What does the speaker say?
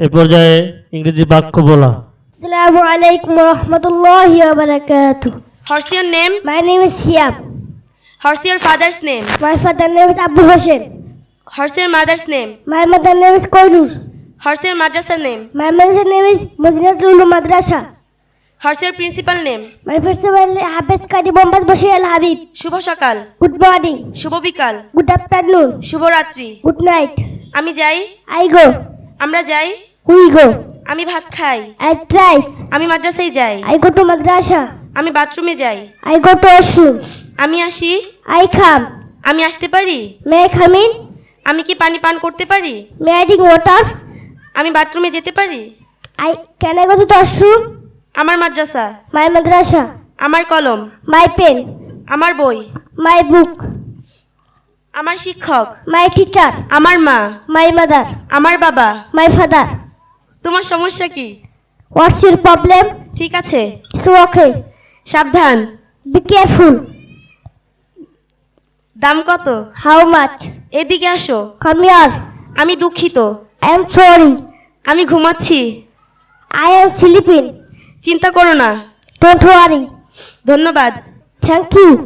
এ পর্যায়ে ইংরেজি বাক্য বলা। আসসালামু আলাইকুম রাহমাতুল্লাহি ওয়া বারাকাতু what's your name my name is Siyab what's your father's name my father name is Abu Hossain what's your mother's name my mother name is Koinur what's your madrasa name my mother name is Madinatul Ulum Madrasa what's your principal name my principal Hafez Kadi Bombad বসি আল হাবিব শুভ সকাল good morning শুভ বিকাল good afternoon শুভ রাত্রি good night আমি যাই I go আমরা যাই We go. আমি ভাত খাই I drive. আমি মাদ্রাসায় যাই I go to Madrasa. আমি বাথরুমে যাই I go to washroom. আমি আসি I come. আমি আসতে পারি May I come in? আমি কি পানি পান করতে পারি May I drink water? আমি বাথরুমে যেতে পারি I can I go to the washroom? আমার মাদ্রাসা My madrasa. আমার কলম My pen. আমার বই My book. আমার শিক্ষক My teacher. আমার মা My mother. আমার বাবা My father. তোমার সমস্যা কি? ওয়াটসের প্রবলেম ঠিক আছে। সো ওকে সাবধান। বি কেয়ারফুল দাম কত? হাউ মাচ এদিকে আসো। কাম হিয়ার আমি দুঃখিত। আই এম সরি আমি ঘুমাচ্ছি। আই এম স্লিপিং চিন্তা করো না। ডোন্ট ওয়ারি ধন্যবাদ। Thank you